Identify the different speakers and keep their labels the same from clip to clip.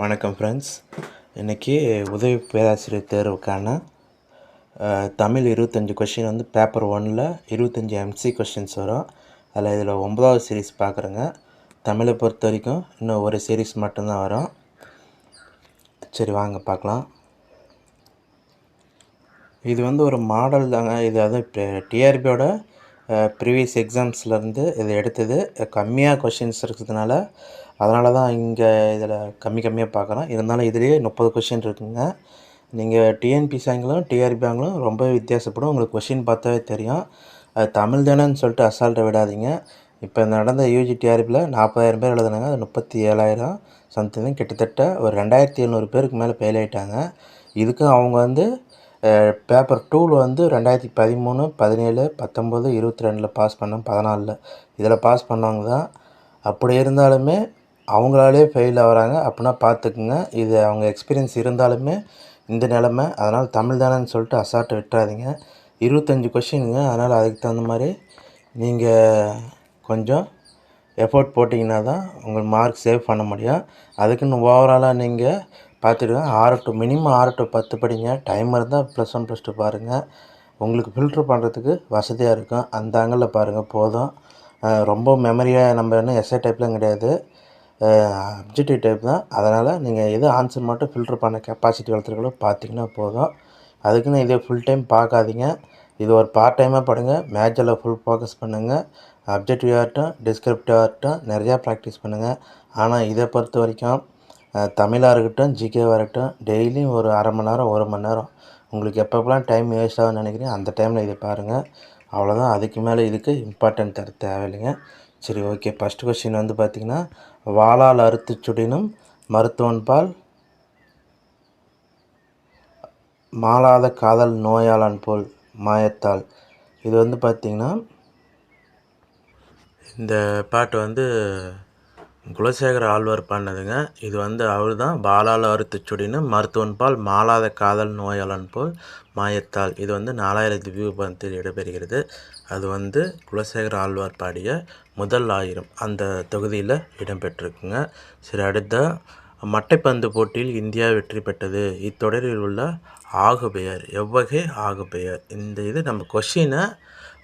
Speaker 1: வணக்கம் ஃப்ரெண்ட்ஸ் இன்றைக்கி உதவி பேராசிரியர் தேர்வுக்கான தமிழ் இருபத்தஞ்சி கொஷின் வந்து பேப்பர் ஒனில் இருபத்தஞ்சி எம்சி கொஷின்ஸ் வரும். அதில் இதில் ஒம்பதாவது சீரீஸ் பார்க்குறேங்க தமிழை பொறுத்த வரைக்கும் இன்னும் ஒரு சீரீஸ் மட்டும்தான் வரும். சரி வாங்க பார்க்கலாம் இது வந்து ஒரு மாடல் தாங்க. இது அதான் இப்போ டிஆர்பியோட ப்ரீவியஸ் எக்ஸாம்ஸ்லேருந்து இது எடுத்தது. கம்மியாக கொஷின்ஸ் இருக்கிறதுனால அதனால தான் இங்கே இதில் கம்மி கம்மியாக பார்க்குறோம். இருந்தாலும் இதுலேயே முப்பது கொஷின் இருக்குங்க. நீங்கள் டிஎன்பி சாங்களும் டிஆர்பி ஆங்களும் ரொம்ப வித்தியாசப்படும். உங்களுக்கு கொஷின் பார்த்தாவே தெரியும். அது தமிழ் தானேன்னு சொல்லிட்டு அசால்ட்டை விடாதீங்க. இப்போ நடந்த யூஜி டிஆர்பியில் நாற்பதாயிரம் பேர் எழுதுனாங்க. அது முப்பத்தி ஏழாயிரம் சம்திங் கிட்டத்தட்ட ஒரு ரெண்டாயிரத்தி எழுநூறு பேருக்கு மேலே ஃபெயில் ஆகிட்டாங்க இதுக்கும் அவங்க வந்து பேப்பர் டூவில் வந்து ரெண்டாயிரத்தி பதிமூணு பதினேழு பத்தொம்போது இருபத்தி ரெண்டில் பாஸ் பண்ணோம் பதினாலில். இதில் பாஸ் பண்ணவங்க தான். அப்படி இருந்தாலுமே அவங்களாலே ஃபெயில் ஆகிறாங்க. அப்படின்னா பார்த்துக்குங்க. இது அவங்க எக்ஸ்பீரியன்ஸ் இருந்தாலுமே இந்த நிலமை. அதனால் தமிழ் தானேன்னு சொல்லிட்டு அசால்ட்டை விட்டுறாதீங்க. இருபத்தஞ்சி கொஷினுங்க அதனால் அதுக்கு தகுந்த மாதிரி நீங்கள் கொஞ்சம் எஃபோர்ட் போட்டிங்கன்னா தான் உங்கள் மார்க் சேவ் பண்ண முடியும். அதுக்குன்னு ஓவராலாக நீங்கள் பார்த்துடுங்க. ஆறு டு மினிமம் ஆறு டு பத்து படிங்க. டைம் இருந்தால் ப்ளஸ் ஒன் ப்ளஸ் டூ பாருங்கள் உங்களுக்கு ஃபில்ட்ரு பண்ணுறதுக்கு வசதியாக இருக்கும். அந்த ஆங்கிளில் பாருங்கள் போதும். ரொம்ப மெமரியாக நம்ம என்ன எஸ்ஐ டைப்லாம் கிடையாது. அப்ஜெக்டிவ் டைப் தான். அதனால் நீங்கள் எது ஆன்சர் மட்டும் ஃபில்ட்ரு பண்ண கெப்பாசிட்டி வளர்த்துருக்கோ பார்த்தீங்கன்னா போதும். அதுக்குன்னு இதே ஃபுல் டைம் பார்க்காதீங்க. இது ஒரு பார்ட் டைமாக படுங்க. மேட்சில் ஃபுல் ஃபோக்கஸ் பண்ணுங்கள் அப்ஜெக்டிவ் ஆகட்டும் டிஸ்கிரிப்டிவ் ஆகட்டும் நிறையா ப்ராக்டிஸ் பண்ணுங்கள் ஆனால் இதை பொறுத்த வரைக்கும் தமிழாக இருக்கட்டும் ஜிகேவாக இருக்கட்டும் டெய்லியும் ஒரு அரை மணி நேரம் ஒரு மணி நேரம். உங்களுக்கு எப்பப்பெல்லாம் டைம் வேஸ்ட் ஆகும்னு நினைக்கிறீங்க அந்த டைமில் இதை பாருங்கள் அவ்வளோதான் அதுக்கு மேலே இதுக்கு இம்பார்ட்டன்ட் தர தேவையில்லைங்க. சரி ஓகே ஃபஸ்ட்டு கொஸ்டின் வந்து பார்த்திங்கன்னா வாளால் அறுத்து சுடினும் மருத்துவன் பால் மாளாத காதல் நோயாளன் போல் மாயத்தால். இது வந்து பார்த்திங்கன்னா இந்த பாட்டு வந்து குலசேகர ஆழ்வார் பாடினதுங்க. இது வந்து அவர் தான் பாலால் அறுத்து சுடின்னு மருத்துவன் பால் காதல் நோயாளன் போல் மாயத்தால். இது வந்து நாலாயிரத்தி வியூபத்தில் இடம்பெறுகிறது. அது வந்து குலசேகர ஆழ்வார் பாடிய முதல் ஆயிரம் அந்த தொகுதியில் இடம்பெற்றிருக்குங்க. சரி அடுத்த. மட்டைப்பந்து போட்டியில் இந்தியா வெற்றி பெற்றது. இத்தொடரில் உள்ள ஆகுபெயர் எவ்வகை ஆகுபெயர்? இந்த இது நம்ம கொஷினை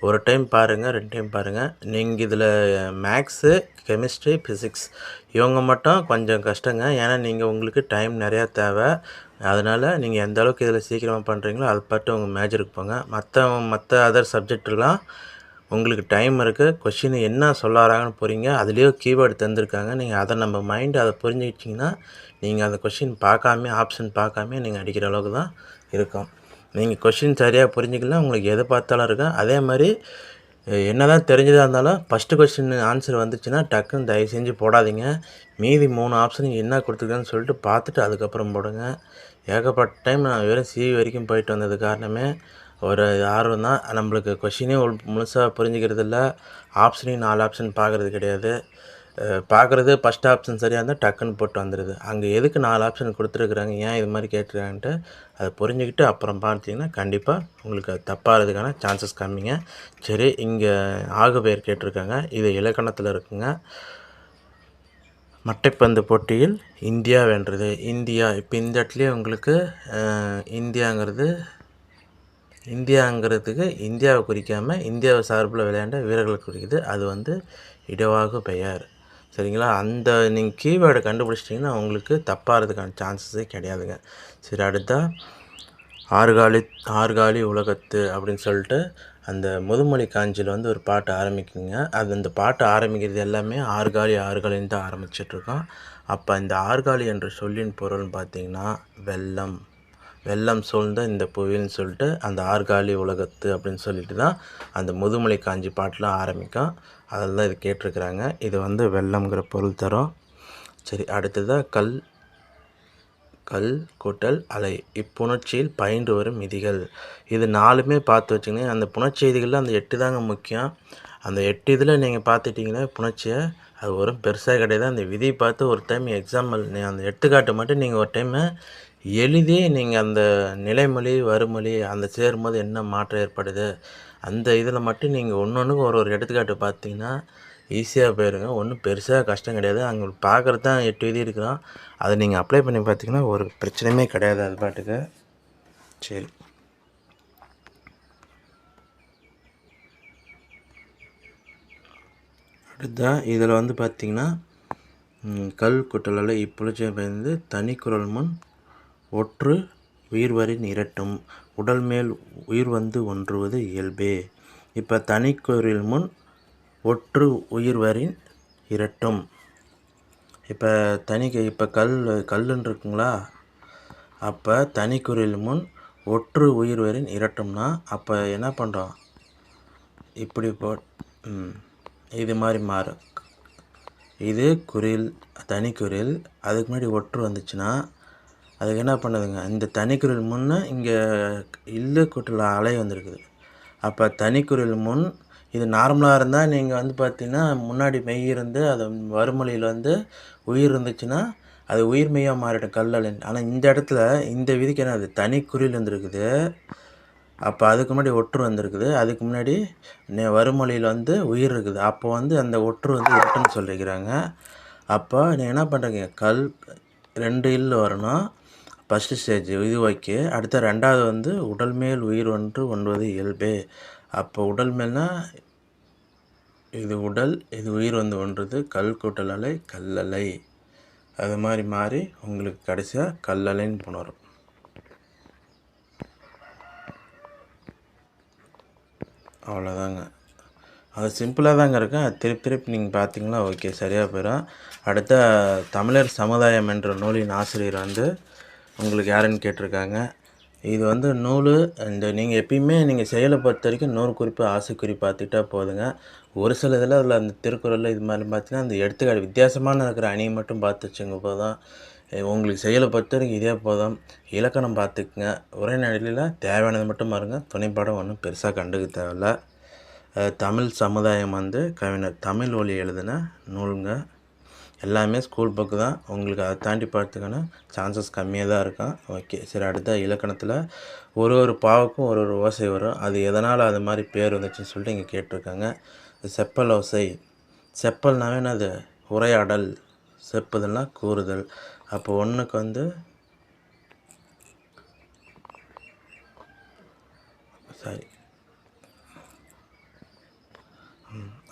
Speaker 1: ஒரு டைம் பாருங்கள் ரெண்டு டைம் பாருங்கள் நீங்கள் இதில் மேக்ஸு கெமிஸ்ட்ரி ஃபிசிக்ஸ் இவங்க மட்டும் கொஞ்சம் கஷ்டங்க. ஏன்னா நீங்கள் உங்களுக்கு டைம் நிறையா தேவை. அதனால் நீங்கள் எந்த அளவுக்கு இதில் சீக்கிரமாக பண்ணுறீங்களோ அது பாட்டு உங்கள் மேஜருக்கு போங்க. மற்ற மற்ற அதர் சப்ஜெக்ட்லாம் உங்களுக்கு டைம் இருக்குது கொஷின் என்ன சொல்ல வராங்கன்னு புரியுங்க அதுலேயே கீவேர்டு தந்திருக்காங்க. நீங்கள் அதை நம்ம மைண்டு அதை புரிஞ்சுக்கிட்டிங்கன்னா நீங்கள் அந்த கொஷின் பார்க்காமே ஆப்ஷன் பார்க்காமே நீங்கள் அடிக்கிற அளவுக்கு தான் இருக்கும். நீங்கள் கொஷின் சரியாக புரிஞ்சிக்கலாம் உங்களுக்கு எதை பார்த்தாலும் இருக்கும். அதே மாதிரி என்ன தான் தெரிஞ்சதாக இருந்தாலும் ஃபஸ்ட்டு கொஸ்டின் ஆன்சர் வந்துச்சுன்னா டக்குன்னு தயவு செஞ்சு போடாதீங்க. மீதி மூணு ஆப்ஷன் என்ன கொடுத்துருக்கான்னு சொல்லிட்டு பார்த்துட்டு அதுக்கப்புறம் போடுங்க. ஏகப்பட்ட டைம் நான் வெறும் சிவி வரைக்கும் போயிட்டு வந்தது காரணமே ஒரு ஆர்வம் தான். நம்மளுக்கு கொஷினே முழுசாக புரிஞ்சுக்கிறது இல்லை ஆப்ஷனையும் நாலு ஆப்ஷன் பார்க்குறது கிடையாது. பார்க்குறது ஃபஸ்ட் ஆப்ஷன் சரியாக இருந்தால் டக்குன்னு போட்டு வந்துடுது அங்கே எதுக்கு நாலு ஆப்ஷன் கொடுத்துருக்குறாங்க? ஏன் இது மாதிரி கேட்டுருக்காங்கன்ட்டு அதை புரிஞ்சுக்கிட்டு அப்புறம் பார்த்தீங்கன்னா கண்டிப்பாக உங்களுக்கு அது தப்பாகிறதுக்கான சான்சஸ் கம்மிங்க. சரி இங்கே ஆகு பெயர் கேட்டிருக்காங்க. இது இலக்கணத்தில் இருக்குங்க. மட்டைப்பந்து போட்டியில் இந்தியா வென்றது. இந்தியா இப்போ இந்த இடத்துலையே உங்களுக்கு இந்தியாங்கிறது இந்தியாங்கிறதுக்கு இந்தியாவை குறிக்காமல் இந்தியாவை சார்பில் விளையாண்ட வீரர்களை குறிக்குது. அது வந்து இடவாகு பெயர். சரிங்களா? அந்த நீங்கள் கீவேர்டை கண்டுபிடிச்சிட்டிங்கன்னா உங்களுக்கு தப்பாகிறதுக்கான சான்சஸே கிடையாதுங்க. சரி அடுத்தா ஆறுகாலி ஆறுகாலி உலகத்து அப்படின்னு சொல்லிட்டு அந்த முதுமொழி காஞ்சியில் வந்து ஒரு பாட்டு ஆரம்பிக்குங்க. அது அந்த பாட்டு ஆரம்பிக்கிறது எல்லாமே ஆறுகாலி ஆறுகாலின்னு தான் ஆரம்பிச்சிட்ருக்கோம். அப்போ இந்த ஆறுகாலி என்ற சொல்லின் பொருள்னு பார்த்தீங்கன்னா வெள்ளம். வெள்ளம் சூழ்ந்த இந்த புவின்னு சொல்லிட்டு அந்த ஆர்காலி உலகத்து அப்படின்னு சொல்லிட்டு தான் அந்த முதுமலை காஞ்சி பாட்டெலாம் ஆரம்பிக்கும். அதில் தான் இது கேட்டிருக்கிறாங்க. இது வந்து வெள்ளம்ங்கிற பொருள் தரும். சரி அடுத்ததாக கல் கல் கூட்டல் அலை. இப்புணர்ச்சியில் பயின்று வரும் விதிகள். இது நாலுமே பார்த்து வச்சுங்க அந்த புணர்ச்செய்திகளில் அந்த எட்டு தாங்க முக்கியம். அந்த எட்டு இதில் நீங்கள் பார்த்துட்டிங்கன்னா புணர்ச்சியை அது வரும் பெருசாக கிடையாது. அந்த விதியை பார்த்து ஒரு டைம் எக்ஸாம்பிள் அந்த எடுத்துக்காட்டு மட்டும் நீங்கள் ஒரு டைமு எழுதி நீங்கள் அந்த நிலைமொழி வறுமொழி அந்த சேரும்போது என்ன மாற்றம் ஏற்படுது? அந்த இதில் மட்டும் நீங்கள் ஒன்று ஒன்றுக்கு ஒரு ஒரு எடுத்துக்காட்டு பார்த்தீங்கன்னா ஈஸியாக போயிருங்க. ஒன்றும் பெருசாக கஷ்டம் கிடையாது. அங்கே பார்க்குறது தான் எட்டு விதி இருக்கிறோம். அதை நீங்கள் அப்ளை பண்ணி பார்த்தீங்கன்னா ஒரு பிரச்சனையுமே கிடையாது அது பாட்டுக்கு. சரி. அடுத்தான் இதில் வந்து பார்த்தீங்கன்னா கல் குட்டலில் இப்புளிச்சை பயந்து தனிக்குரல் முன் ஒற்று உயிர்வரின் இரட்டும் உடல் மேல் உயிர் வந்து ஒன்றுவது இயல்பே. இப்போ தனிக்குரல் முன் ஒற்று உயிர்வரின் இரட்டும். இப்போ தனிக்கு இப்போ கல் கல்லுன்னு இருக்குங்களா அப்போ தனிக்குறில் முன் ஒற்று உயிர்வரின் இரட்டும்னா அப்போ என்ன பண்ணுறோம் இப்படி போ இது மாதிரி மாறும் இது குரில் தனிக்குறில் அதுக்கு முன்னாடி ஒற்று வந்துச்சுன்னா அதுக்கு என்ன பண்ணுதுங்க இந்த தனிக்குறில் முன்னே இங்கே இல்லு அலை வந்திருக்குது. அப்போ தனிக்குறில் முன் இது நார்மலாக இருந்தால் நீங்கள் வந்து பார்த்தீங்கன்னா முன்னாடி மெய் இருந்து அது வறுமொழியில் வந்து உயிர் இருந்துச்சுன்னா அது உயிர் மெய்யாக மாறிடும் கல்லலின். ஆனால் இந்த இடத்துல இந்த விதிக்கு என்ன அது தனிக்குறில் வந்துருக்குது அப்போ அதுக்கு முன்னாடி ஒற்று வந்திருக்குது. அதுக்கு முன்னாடி வறுமொழியில் வந்து உயிர் இருக்குது. அப்போ வந்து அந்த ஒற்று வந்து ஒட்டுன்னு சொல்லிக்கிறாங்க. அப்போ நீங்கள் என்ன பண்ணுறீங்க கல் ரெண்டு இல்லு வரணும். ஃபஸ்ட்டு ஸ்டேஜ் இது ஓகே அடுத்த ரெண்டாவது வந்து உடல் மேல் உயிர் ஒன்று ஒன்பது இயல்பே. அப்போ உடல் மேல்னா இது உடல் இது உயிர் வந்து ஒன்றுது கல் கூட்டல் அலை கல்லலை அது மாதிரி மாறி உங்களுக்கு கடைசியாக கல்லலைன்னு போன அவ்வளோதாங்க அது சிம்பிளாக தாங்க இருக்கும். அது திருப்பி திருப்பி நீங்கள் பார்த்தீங்கன்னா ஓகே சரியாக போயிடும் அடுத்த தமிழர் சமுதாயம் என்ற நூலின் ஆசிரியர் வந்து உங்களுக்கு யாருன்னு கேட்டிருக்காங்க. இது வந்து நூல் இந்த நீங்கள் எப்பயுமே நீங்கள் செயலை பொறுத்த வரைக்கும் நூறு குறிப்பு ஆசை குறிப்பு பார்த்துக்கிட்டா போதுங்க. ஒரு சில இதில் அதில் அந்த திருக்குறளில் இது மாதிரி பார்த்தீங்கன்னா அந்த எடுத்துக்காட்டு வித்தியாசமான இருக்கிற அணியை மட்டும் பார்த்து வச்சுங்க போதும். உங்களுக்கு செயலை பொறுத்த வரைக்கும் இதே போதும். இலக்கணம் பார்த்துக்குங்க. உரைநடையில் தேவையானது மட்டும் பாருங்க. துணைப்பாடம் ஒன்றும் பெருசாக கண்டுக்க தேவையில்ல. தமிழ் சமுதாயம் வந்து கவிஞர் தமிழ் ஒலி எழுதின நூலுங்க. எல்லாமே ஸ்கூல் புக்கு தான். உங்களுக்கு அதை தாண்டி பார்த்துக்கன்னா சான்சஸ் கம்மியாக தான் இருக்கும். ஓகே சரி அடுத்த இலக்கணத்தில் ஒரு ஒரு பாவுக்கும் ஒரு ஒரு ஓசை வரும். அது எதனால் அது மாதிரி பேர் வந்துச்சுன்னு சொல்லிட்டு இங்கே கேட்டிருக்காங்க. செப்பல் ஓசை. செப்பல்னாவே என்னது? உரையாடல். செப்புதல்னா கூறுதல். அப்போ ஒன்றுக்கு வந்து சாரி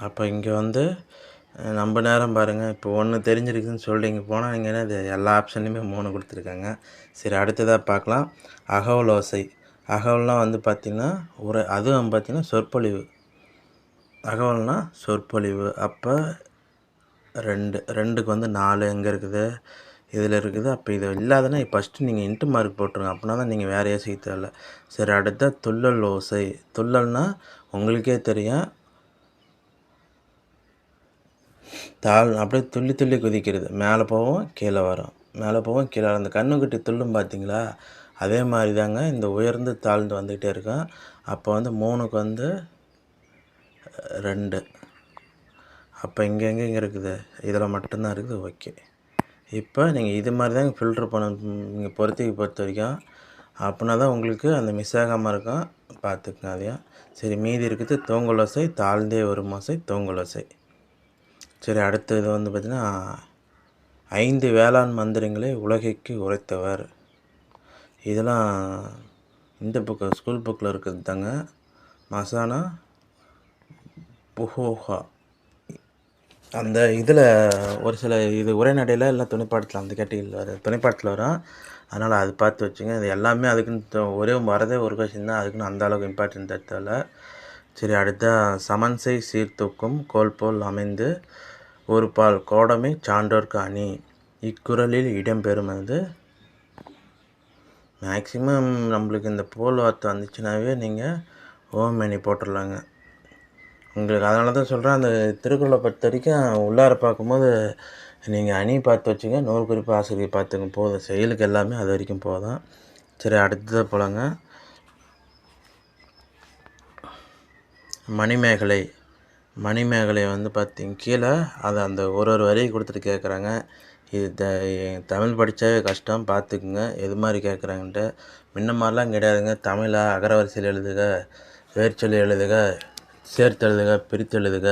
Speaker 1: அப்போ இங்கே வந்து நம்ம நேரம் பாருங்கள் இப்போ ஒன்று தெரிஞ்சிருக்குன்னு சொல்லிட்டு இங்கே போனால் நீங்கள் என்ன இது எல்லா ஆப்ஷன்லையுமே மூணு கொடுத்துருக்காங்க. சரி அடுத்ததாக பார்க்கலாம். அகவல் ஓசை அகவல்னால் வந்து பார்த்திங்கன்னா ஒரு அதுவும் பார்த்திங்கன்னா சொற்பொழிவு. அகவல்னால் சொற்பொழிவு. அப்போ ரெண்டு ரெண்டுக்கு வந்து நாலு எங்கே இருக்குது? இதில் இருக்குது. அப்போ இது இல்லாதனா ஃபஸ்ட்டு நீங்கள் இன்ட்டு மார்க் போட்டுருங்க. அப்படின்னா தான் நீங்கள் வேறையே செய்ய தேவையில்ல. சரி அடுத்த துள்ளல் ஓசை துள்ளல்னால் உங்களுக்கே தெரியும். தாள் அப்படியே துள்ளி துள்ளி குதிக்கிறது. மேலே போவோம் கீழே வரும். மேலே போவோம் கீழே வரும். அந்த கண்ணுக்கிட்ட துள்ளும் பார்த்தீங்களா அதே மாதிரி தாங்க இந்த உயர்ந்து தாழ்ந்து வந்துக்கிட்டே இருக்கும். அப்போ வந்து மூணுக்கு வந்து ரெண்டு. அப்போ இங்கே எங்கே இங்கே இருக்குது? இதில் மட்டும்தான் இருக்குது. ஓகே. இப்போ நீங்கள் இது மாதிரி தாங்க ஃபில்ட்ரு பண்ண நீங்கள் பொறுத்திக்கு பொறுத்த வரைக்கும். அப்படின்னா தான் உங்களுக்கு அந்த மிஸ் ஆகாமல் இருக்கும். பார்த்துக்குங்க அதையும். சரி மீதி இருக்குது தூங்கலோசை தாழ்ந்தே வரும் ஓசை தூங்கலோசை. சரி அடுத்தது இது வந்து பார்த்திங்கன்னா ஐந்து வேளாண் மந்திரங்களை உலகைக்கு உரைத்தவர். இதெல்லாம் இந்த புக்கு ஸ்கூல் புக்கில் இருக்கிறது தாங்க. மசானா புஹோஹா. அந்த இதில் ஒரு சில இது உரைநடையில் எல்லாம் துணைப்பாடத்தில் அந்த கேட்டகிரியில் வர துணைப்பாடத்தில் வரும். அதனால் அது பார்த்து வச்சுங்க. இது எல்லாமே அதுக்குன்னு ஒரே வரதே ஒரு கொஷின் தான். அதுக்குன்னு அந்த அளவுக்கு இம்பார்ட்டன்ட் தேவையில்ல சரி அடுத்த. சமன்சை சீர்தூக்கும் கோல் போல் அமைந்து ஒரு பால் கோடமை சான்றோர்க்கு அணி. இக்குறளில் இடம்பெறும் மேக்ஸிமம் நம்மளுக்கு இந்த போல் வார்த்தை வந்துச்சுனாவே நீங்கள் ஓம் மணி போட்டுடலாங்க உங்களுக்கு அதனால தான் சொல்கிறேன் அந்த திருக்குறளை பொறுத்த வரைக்கும் உள்ளார பார்க்கும்போது நீங்கள் அணி பார்த்து வச்சுங்க நூறு குறிப்பு ஆசிரியர் பார்த்துங்க போதும். செயலுக்கு எல்லாமே அது வரைக்கும் போதும். சரி அடுத்ததாக போகலாங்க மணிமேகலை. மணிமேகலை வந்து பார்த்தீங்க கீழே அதை அந்த ஒரு ஒரு வரியை கொடுத்துட்டு கேட்குறாங்க இது த தமிழ் படித்தாவே கஷ்டம் பார்த்துக்குங்க எது மாதிரி கேட்குறாங்கன்ட்டு முன்ன மாதிரிலாம் கிடையாதுங்க. தமிழை அகரவரிசையில் எழுதுக வேர்ச்சொல்லி எழுதுக சேர்த்து எழுதுக பிரித்து எழுதுக.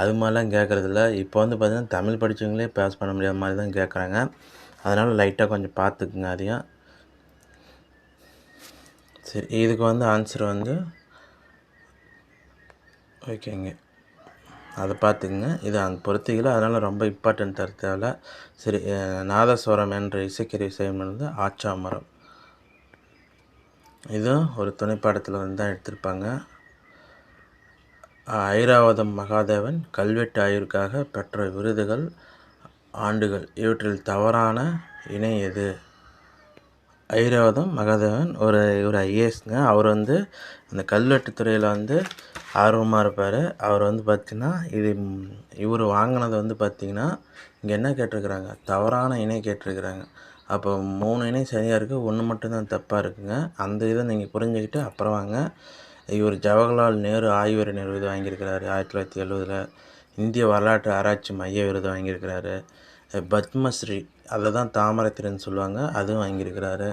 Speaker 1: அது மாதிரிலாம் கேட்குறதில்ல இப்போ வந்து பார்த்திங்கன்னா தமிழ் படித்தவங்களே பாஸ் பண்ண முடியாத மாதிரி தான் கேட்குறாங்க அதனால் லைட்டாக கொஞ்சம் பார்த்துக்குங்க அதையும் சரி இதுக்கு வந்து ஆன்சர் வந்து ஓகேங்க. அதை பார்த்துக்குங்க. இது அந்த பொறுத்திக்கல அதனால் ரொம்ப இம்பார்ட்டன்ட் தர தேவையில்ல சரி நாதஸ்வரம் என்ற இசைக்கருவி செய்யும் ஆச்சாமரம். இதுவும் ஒரு துணைப்பாடத்தில் வந்து தான் எடுத்திருப்பாங்க. ஐராவதம் மகாதேவன் கல்வெட்டு ஆய்வுக்காக பெற்ற விருதுகள் ஆண்டுகள். இவற்றில் தவறான இணை எது? ஐராவதம் மகாதேவன் ஒரு ஒரு ஐஏஎஸ்ங்க. அவர் வந்து அந்த கல்வெட்டு துறையில் வந்து ஆர்வமாக இருப்பார். அவர் வந்து பார்த்திங்கன்னா இது இவர் வாங்கினது வந்து பார்த்திங்கன்னா இங்கே என்ன கேட்டிருக்கிறாங்க? தவறான இணை கேட்டிருக்கிறாங்க. அப்போ மூணு இணை சரியாக இருக்குது ஒன்று மட்டும்தான் தப்பாக இருக்குங்க. அந்த இதை நீங்கள் புரிஞ்சுக்கிட்டு அப்புறம் வாங்க. இவர் ஜவஹர்லால் நேரு ஆய்வறிஞர் விருது வாங்கியிருக்கிறாரு ஆயிரத்தி தொள்ளாயிரத்தி எழுவதில். இந்திய வரலாற்று ஆராய்ச்சி மைய விருது வாங்கியிருக்கிறாரு. பத்மஸ்ரீ அதில் தான் தாமரத்திரன்னு சொல்லுவாங்க அதுவும் வாங்கியிருக்கிறாரு.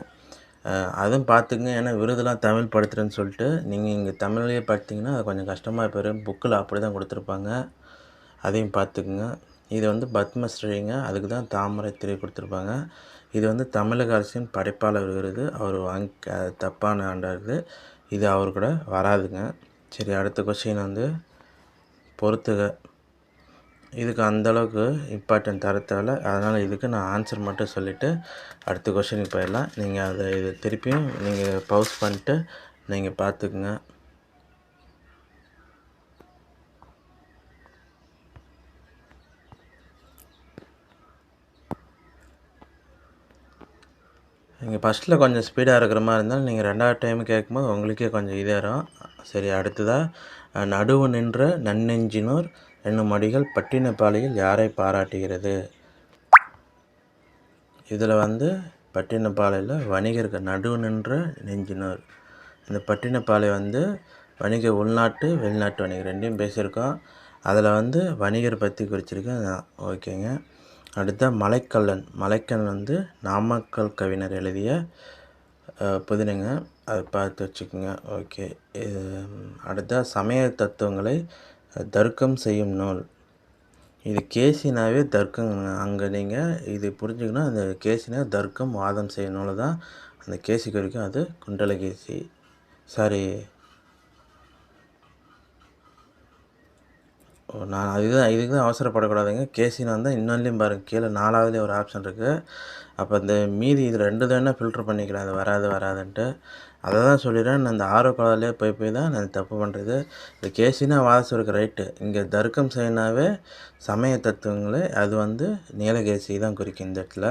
Speaker 1: அதுவும் பார்த்துங்க ஏன்னா விருதுலாம் தமிழ் படுத்துறேன்னு சொல்லிட்டு நீங்கள் இங்கே தமிழ்லேயே பார்த்தீங்கன்னா அது கொஞ்சம் கஷ்டமாக போயிடும் புக்கில் அப்படி தான் கொடுத்துருப்பாங்க. அதையும் பார்த்துக்குங்க. இது வந்து பத்மஸ்ரீங்க அதுக்கு தான் தாமரை திரை கொடுத்துருப்பாங்க. இது வந்து தமிழக அரசின் படைப்பாளர் விருது. அவர் வாங்கி தப்பான ஆண்டாருது இது. அவர் கூட வராதுங்க. சரி அடுத்த கொஸ்டின் வந்து பொறுத்துக. இதுக்கு அந்தளவுக்கு இம்பார்ட்டன்ட் தர தேவையில்ல அதனால் இதுக்கு நான் ஆன்சர் மட்டும் சொல்லிவிட்டு அடுத்த கொஷனுக்கு போயிடலாம். நீங்கள் அதை இது திருப்பியும் நீங்கள் பவுஸ் பண்ணிட்டு நீங்கள் பார்த்துக்குங்க. நீங்கள் ஃபஸ்ட்டில் கொஞ்சம் ஸ்பீடாக இருக்கிற மாதிரி இருந்தாலும் நீங்கள் ரெண்டாவது டைம் கேட்கும்போது உங்களுக்கே கொஞ்சம் இதாகிடும் சரி அடுத்ததாக நடுவு நின்ற நன்னெஞ்சினோர் என்னும் அடிகள் பட்டினப்பாளையில் யாரை பாராட்டுகிறது? இதில் வந்து பட்டினப்பாளையில் வணிகர்கள் நடுவு நின்ற நெஞ்சினோர். இந்த பட்டினப்பாளை வந்து வணிக உள்நாட்டு வெளிநாட்டு வணிகர் ரெண்டையும் பேசியிருக்கோம். அதில் வந்து வணிகர் பற்றி குறிச்சிருக்கேன். ஓகேங்க. அடுத்த மலைக்கல்லன். மலைக்கல்லன் வந்து நாமக்கல் கவிஞர் எழுதிய புதினங்க. அதை பார்த்து வச்சுக்கோங்க. ஓகே. அடுத்த சமய தத்துவங்களை தர்க்கம் செய்யும் நூல். இது கேசினாவே தர்க்கம். அங்கே நீங்கள் இது புரிஞ்சுக்கணும். அந்த கேசினா தர்க்கம் வாதம் செய்யும் நூல் தான். அந்த கேசி குறிக்கும். அது குண்டலகேசி சாரி. ஓ நான் அதுதான் இதுக்கு தான் அவசரப்படக்கூடாதுங்க. கேசினா தான் இன்னொன்றையும் பாருங்கள் கீழே நாலாவதுலேயே ஒரு ஆப்ஷன் இருக்குது அப்போ இந்த மீதி இது ரெண்டு தானே ஃபில்ட்ரு பண்ணிக்கலாம் அது வராது வராதுன்ட்டு. அதை தான் சொல்லிடுறேன். நான் இந்த ஆர்வ குழந்தையிலே போய் போய் தான் நான் தப்பு பண்ணுறது இந்த கேசினா வாதசுருக்கு ரைட்டு. இங்கே தர்க்கம் செய்யினாவே சமய தத்துவங்களே அது வந்து நீலகேசி தான் குறிக்கும் இந்த இடத்துல.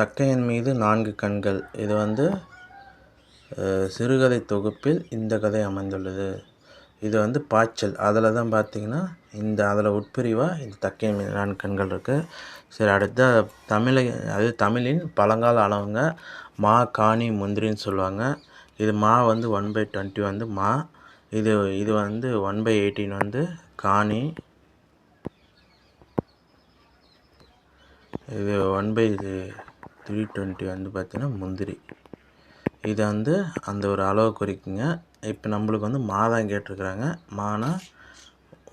Speaker 1: தக்கையன் மீது நான்கு கண்கள். இது வந்து சிறுகதை தொகுப்பில் இந்த கதை அமைந்துள்ளது. இது வந்து பாய்ச்சல். அதில் தான் பார்த்தீங்கன்னா இந்த அதில் உட்பிரிவாக இந்த தக்கை மீது கண்கள் இருக்குது சரி அடுத்த தமிழை அது தமிழின் பழங்கால அளவுங்க. மா காணி முந்திரின்னு சொல்லுவாங்க. இது மா வந்து ஒன் பை டுவெண்ட்டி வந்து மா. இது இது வந்து ஒன் பை எயிட்டீன் வந்து காணி. இது ஒன் பை த்ரீ டுவெண்ட்டி வந்து பார்த்திங்கன்னா முந்திரி. இது வந்து அந்த ஒரு அளவு குறிக்குங்க. இப்போ நம்மளுக்கு வந்து மாதம் கேட்டிருக்கிறாங்க. மானா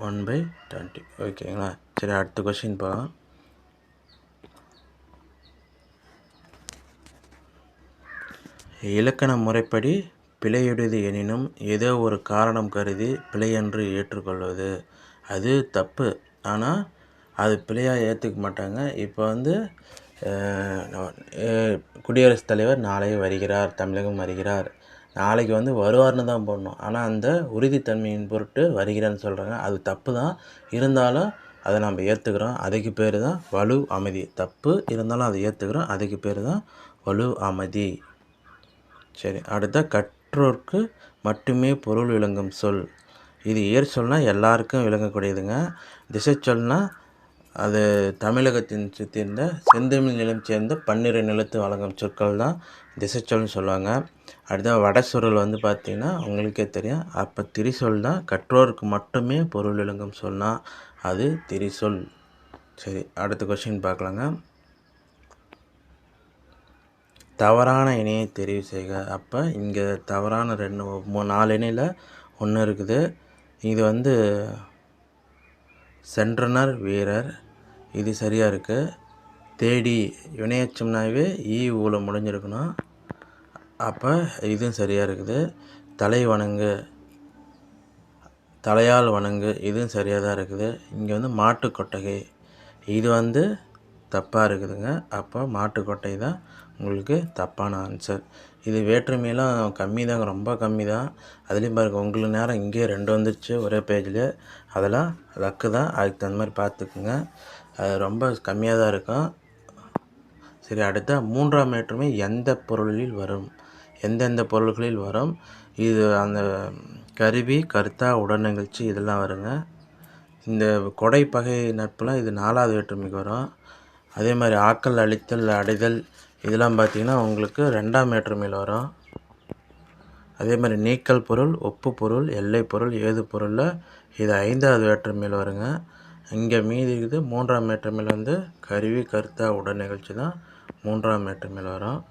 Speaker 1: ஒன் பை டுவெண்ட்டி ஓகேங்களா சரி அடுத்த கொஷின் போகலாம் இலக்கண முறைப்படி பிழையுடையது எனினும் ஏதோ ஒரு காரணம் கருதி பிழையென்று ஏற்றுக்கொள்வது. அது தப்பு. ஆனால் அது பிழையாக ஏற்றுக்க மாட்டாங்க. இப்போ வந்து குடியரசுத் தலைவர் நாளை வருகிறார் தமிழகம் வருகிறார். நாளைக்கு வந்து வருவார்னு தான் போடணும். ஆனால் அந்த உறுதித்தன்மையின் பொருட்டு வருகிறேன்னு சொல்கிறாங்க அது தப்பு தான். இருந்தாலும் அதை நம்ம ஏற்றுக்கிறோம் அதுக்கு பேர் தான் வலு அமைதி. தப்பு இருந்தாலும் அதை ஏற்றுக்கிறோம் அதுக்கு பேர் தான் வலு அமைதி. சரி அடுத்த கற்றோர்க்கு மட்டுமே பொருள் விளங்கும் சொல். இது இயற் சொல்னால் எல்லாருக்கும் விளங்கக்கூடியதுங்க. திசை சொல்னால் அது தமிழகத்தின் சுற்றியிருந்த செந்தமிழ் நிலம் சேர்ந்த பன்னிரு நிலத்து வழங்கும் சொற்கள் தான் திசைச்சொல்னு சொல்லுவாங்க. அடுத்த வடசொருள் வந்து பார்த்திங்கன்னா உங்களுக்கே தெரியும். அப்போ திரிசொல் தான் கற்றோருக்கு மட்டுமே பொருள் விளங்கும் சொன்னால் அது திரிசொல். சரி அடுத்த கொஷின் பார்க்கலாங்க. தவறான இணையை தெரிவு செய்க. அப்போ இங்கே தவறான ரெண்டு மூணு நாலு இணையில் ஒன்று இருக்குது. இது வந்து சென்றனர் வீரர் இது சரியாக இருக்குது தேடி வினையச்சம்னாவே ஈ ஊல முடிஞ்சிருக்கணும். அப்போ இதுவும் சரியாக இருக்குது. தலை வணங்கு. தலையால் வணங்கு. இதுவும் சரியாக தான் இருக்குது. இங்கே வந்து மாட்டு கொட்டகை. இது வந்து தப்பாக இருக்குதுங்க. அப்போ மாட்டுக்கொட்டை தான் உங்களுக்கு தப்பான ஆன்சர் இது வேற்றுமையெல்லாம் கம்மி தாங்க. ரொம்ப கம்மி தான். அதுலேயும் பாருங்கள் உங்களுக்கு நேரம் இங்கேயே ரெண்டு வந்துருச்சு. ஒரே பேஜில் அதெல்லாம் லக்கு தான். அதுக்கு தகுந்த மாதிரி பார்த்துக்குங்க. அது ரொம்ப கம்மியாக தான் இருக்கும். சரி அடுத்த மூன்றாம் ஏற்றுமை எந்த பொருளில் வரும்? எந்தெந்த பொருள்களில் வரும்? இது அந்த கருவி கருத்தா உடற்நிகழ்ச்சி இதெல்லாம் வருங்க. இந்த கொடை பகை நட்புலாம் இது நாலாவது வேற்றுமைக்கு வரும். அதே மாதிரி ஆக்கல் அழித்தல் அடைதல் இதெல்லாம் பார்த்தீங்கன்னா உங்களுக்கு ரெண்டாம் வேற்றுமையில் வரும். அதே மாதிரி நீக்கல் பொருள் ஒப்பு பொருள் எல்லை பொருள் ஏது பொருளில் இது ஐந்தாவது வேற்றுமையில் வருங்க. இங்கே மீதி இருக்குது. மூன்றாம் வேற்றுமையில் வந்து கருவி கருத்தா உடல் நிகழ்ச்சி தான் மூன்றாம் வேற்றுமையில் வரும்.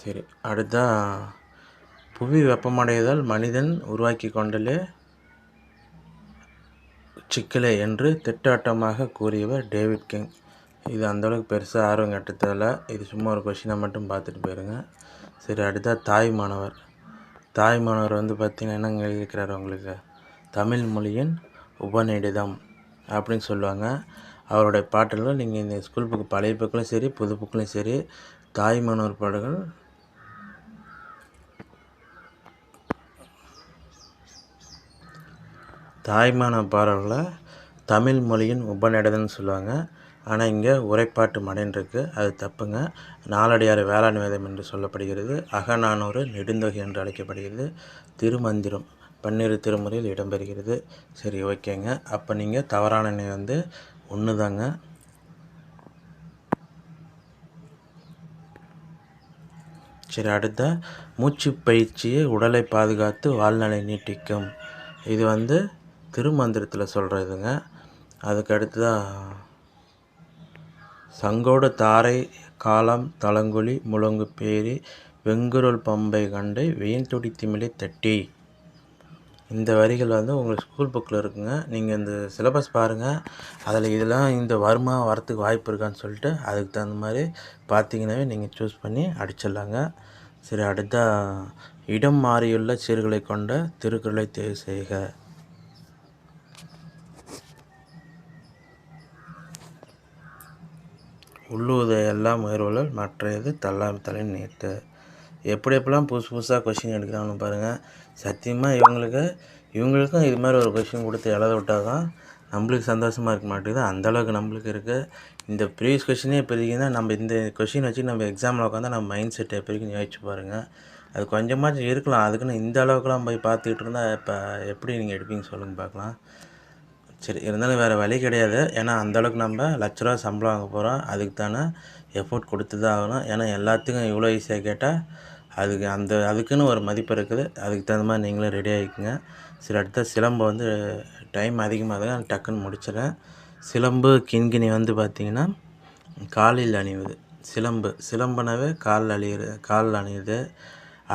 Speaker 1: சரி அடுத்தா புவி வெப்பமடைதல் மனிதன் உருவாக்கி கொண்டலே சிக்கலே என்று திட்டாட்டமாக கூறியவர் டேவிட் கிங். இது அந்தளவுக்கு பெருசாக ஆர்வம் கட்டதில்ல இது சும்மா ஒரு கொஷினை மட்டும் பார்த்துட்டு போயிருங்க. சரி அடுத்தா தாய் மாணவர். தாய் மாணவர் வந்து பார்த்திங்கன்னா என்னங்க எழுதியிருக்கிறார் உங்களுக்கு? தமிழ் மொழியின் உபநிடிதம். அப்படின்னு சொல்லுவாங்க. அவருடைய பாட்டுகள் நீங்கள் இந்த ஸ்கூல் புக்கு பழைய புக்கிலும் சரி புது புக்கிலும் சரி தாய் மாணவர் பாடல்கள். தாய்மான பாடல்களை தமிழ் மொழியின் உபநிடதம்னு சொல்லுவாங்க. ஆனால் இங்கே உரைப்பாட்டு மடைன்னு இருக்குது அது தப்புங்க. நாலடியார் வேளாண் வேதம் என்று சொல்லப்படுகிறது. அகநானூறு நெடுந்தொகை என்று அழைக்கப்படுகிறது. திருமந்திரம். பன்னிரு திருமுறையில் இடம்பெறுகிறது. சரி ஓகேங்க. அப்போ நீங்கள் தவறான நிலை வந்து ஒன்று தாங்க சரி அடுத்த. மூச்சு பயிற்சியை உடலை பாதுகாத்து வாழ்நிலை நீட்டிக்கும். இது வந்து திருமந்திரத்தில் சொல்கிறதுங்க அதுக்கு அடுத்ததாக சங்கோட தாரை காலம் தலங்குழி முழங்கு பேரி வெங்குருள் பம்பை கண்டு வெயின் துடி திமிழை தட்டி. இந்த வரிகள் வந்து உங்களுக்கு ஸ்கூல் புக்கில் இருக்குங்க. நீங்கள் இந்த சிலபஸ் பாருங்கள் அதில் இதெல்லாம் இந்த வருமா வரத்துக்கு வாய்ப்பு இருக்கான்னு சொல்லிட்டு அதுக்கு தகுந்த மாதிரி பார்த்தீங்கன்னாவே நீங்கள் சூஸ் பண்ணி அடிச்சிடலாங்க. சரி அடுத்தா இடம் மாறியுள்ள சீர்களை கொண்ட திருக்குறளை தேர்வு செய்க. உள்ளுவதை எல்லாம் உயர்வுகள் மற்றது தள்ளாமை தலை நீட்டு. எப்படி எப்படிலாம் புதுசு புதுசாக கொஷின் எடுக்கிறாங்கன்னு பாருங்கள் சத்தியமாக இவங்களுக்கு இவங்களுக்கும் இது மாதிரி ஒரு கொஷின் கொடுத்து எழுத விட்டால் தான் நம்மளுக்கு சந்தோஷமாக இருக்க மாட்டேங்குது. அந்தளவுக்கு நம்மளுக்கு இருக்குது இந்த ப்ரீவியஸ் கொஷினே இப்போ நம்ம இந்த கொஷின் வச்சு நம்ம எக்ஸாமில் உட்காந்தா நம்ம மைண்ட் செட் எப்படி யோசிச்சு பாருங்கள் அது கொஞ்சமாச்சும் இருக்கலாம். அதுக்குன்னு இந்த அளவுக்குலாம் போய் பார்த்துக்கிட்டு இருந்தால் இப்போ எப்படி நீங்கள் எடுப்பீங்க சொல்லுங்கள் பார்க்கலாம். சரி இருந்தாலும் வேறு வழி கிடையாது. ஏன்னா அந்தளவுக்கு நம்ம லட்ச ரூபா சம்பளம் வாங்க போகிறோம் அதுக்கு தானே எஃபோர்ட் கொடுத்து தான் ஆகணும். ஏன்னா எல்லாத்துக்கும் இவ்வளோ ஈஸியாக கேட்டால் அதுக்கு அந்த அதுக்குன்னு ஒரு மதிப்பு இருக்குது. அதுக்கு தகுந்த மாதிரி நீங்களும் ரெடி ஆகிக்குங்க. சரி இடத்துல சிலம்பு வந்து டைம் அதிகமாக டக்குன்னு முடிச்சிடறேன். சிலம்பு கிண்கிணி வந்து பார்த்திங்கன்னா காலில் அணிவது. சிலம்பு சிலம்புனாவே காலில் அணியிறது காலில் அணியுது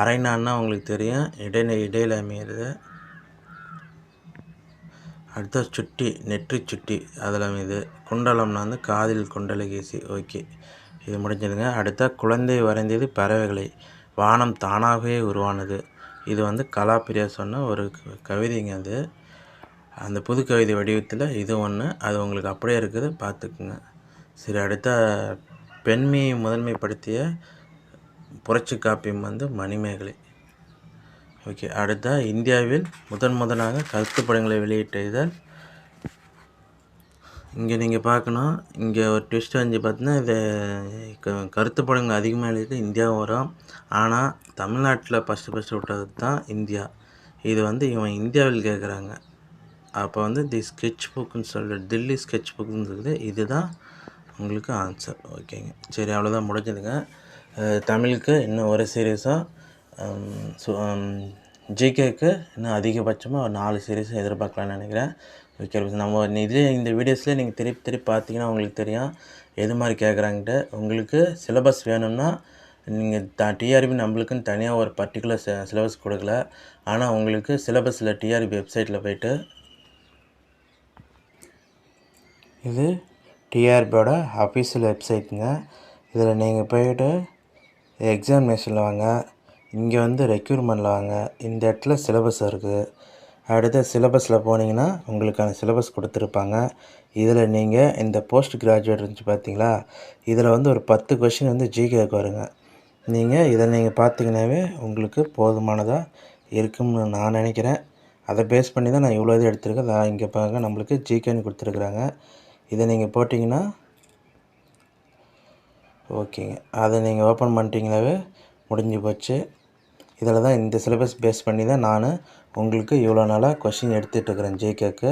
Speaker 1: அரைநான்னா உங்களுக்கு தெரியும். இடையில இடையில் அமையிறது அடுத்த சுட்டி நெற்றி சுட்டி அதில் அமையுது குண்டலம்னா வந்து காதில் குண்டலகேசி ஓகே. இது முடிஞ்சதுங்க அடுத்த குழந்தை வரைந்தது பறவைகளை. வானம் தானாகவே உருவானது. இது வந்து கலாப்பிரியா சொன்ன ஒரு க- கவிதைங்க அது. அந்த புது கவிதை வடிவத்தில் இது ஒன்று அது உங்களுக்கு அப்படியே இருக்குது பார்த்துக்குங்க. சரி அடுத்த பெண்மையை முதன்மைப்படுத்திய புரட்சி காப்பியம் வந்து மணிமேகலை. ஓகே அடுத்த இந்தியாவில் முதன் முதலாக கருத்து படங்களை வெளியிட்ட இதழ் இங்கே நீங்கள் பார்க்கணும் இங்கே ஒரு ட்விஸ்ட் வந்து பார்த்தீங்கன்னா இது க கருத்து படங்கள் அதிகமாக எழுதிட்டு இந்தியாவும் வரும். ஆனால் தமிழ்நாட்டில் ஃபஸ்ட்டு ஃபஸ்ட்டு விட்டது தான் இந்தியா. இது வந்து இவன் இந்தியாவில் கேட்குறாங்க அப்போ வந்து தி ஸ்கெட்ச் புக்குன்னு சொல்லிட்டு தில்லி ஸ்கெட்ச் புக்குன்னு இருக்குது இதுதான் உங்களுக்கு ஆன்சர் ஓகேங்க சரி அவ்வளோதான் முடிஞ்சதுங்க. தமிழுக்கு இன்னும் ஒரு சீரியஸாக ஜிகேக்கு இன்னும் அதிகபட்சமாக ஒரு நாலு சீரியஸ் எதிர்பார்க்கலான்னு நினைக்கிறேன். ஓகே நம்ம இதே இந்த வீடியோஸில் நீங்கள் திருப்பி திருப்பி பார்த்தீங்கன்னா உங்களுக்கு தெரியும். எது மாதிரி கேட்குறாங்கன்ட்டு உங்களுக்கு சிலபஸ் வேணும்னா நீங்கள் த டிஆர்பி நம்மளுக்குன்னு தனியாக ஒரு பர்டிகுலர் சிலபஸ் கொடுக்கல. ஆனால் உங்களுக்கு சிலபஸில் டிஆர்பி வெப்சைட்டில் போய்ட்டு இது டிஆர்பியோட அஃபீஷியல் வெப்சைட்டுங்க இதில் நீங்கள் போய்ட்டு எக்ஸாமினேஷனில் வாங்க. இங்கே வந்து ரெக்யூர்மெண்ட்டில் வாங்க. இந்த இடத்துல சிலபஸ் இருக்குது அடுத்த சிலபஸில் போனீங்கன்னா உங்களுக்கான சிலபஸ் கொடுத்துருப்பாங்க. இதில் நீங்கள் இந்த போஸ்ட் கிராஜுவேட் இருந்துச்சு பார்த்தீங்களா இதில் வந்து ஒரு பத்து கொஷின் வந்து ஜிகேக்கு வருங்க. நீங்கள் இதை நீங்கள் பார்த்தீங்கன்னாவே உங்களுக்கு போதுமானதாக இருக்கும்னு நான் நினைக்கிறேன். அதை பேஸ் பண்ணி தான் நான் இவ்வளோ இது எடுத்திருக்கேன். நான் இங்கே பாருங்க நம்மளுக்கு ஜிகேன்னு கொடுத்துருக்குறாங்க. இதை நீங்கள் போட்டிங்கன்னா ஓகேங்க. அதை நீங்கள் ஓப்பன் பண்ணிட்டீங்கனாவே முடிஞ்சு போச்சு. இதில் தான் இந்த சிலபஸ் பேஸ் பண்ணி தான் நான் உங்களுக்கு இவ்வளோ நாளாக கொஷின் எடுத்துகிட்டு இருக்கிறேன் ஜேகேக்கு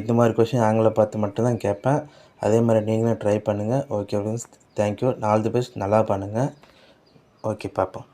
Speaker 1: இந்த மாதிரி கொஷின் ஆங்கில பார்த்து மட்டும்தான் கேட்பேன். அதே மாதிரி நீங்களும் ட்ரை பண்ணுங்கள் ஓகே ஃப்ரெண்ட்ஸ் தேங்க்யூ நாலு தி பெஸ்ட் நல்லா பண்ணுங்கள் ஓகே பார்ப்போம்.